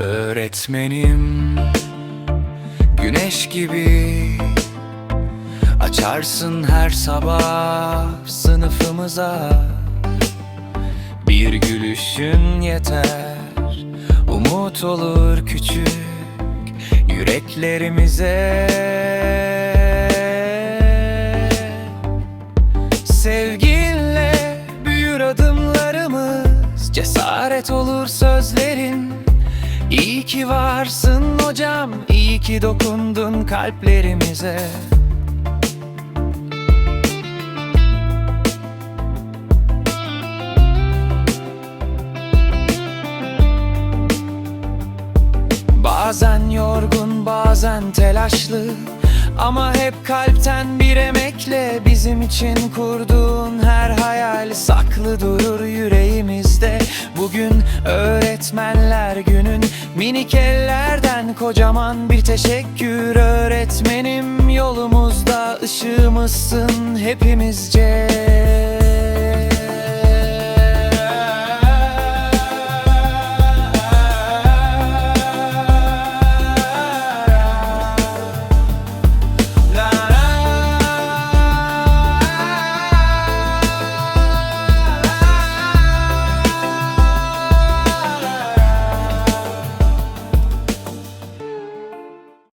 Öğretmenim Güneş gibi Açarsın her sabah sınıfımıza. Bir gülüşün yeter Umut olur küçük yüreklerimize. Sevginle büyür adımlarımız Cesaret olur sözlerin İyi ki varsın hocam iyi ki dokundun kalplerimize. Bazen yorgun bazen telaşlı Ama hep kalpten bir emekle Bizim için kurduğun her hayal Saklı durur yüreğimizde Minik ellerden kocaman bir teşekkür. Öğretmenim yolumuzda ışığımızsın hepimizce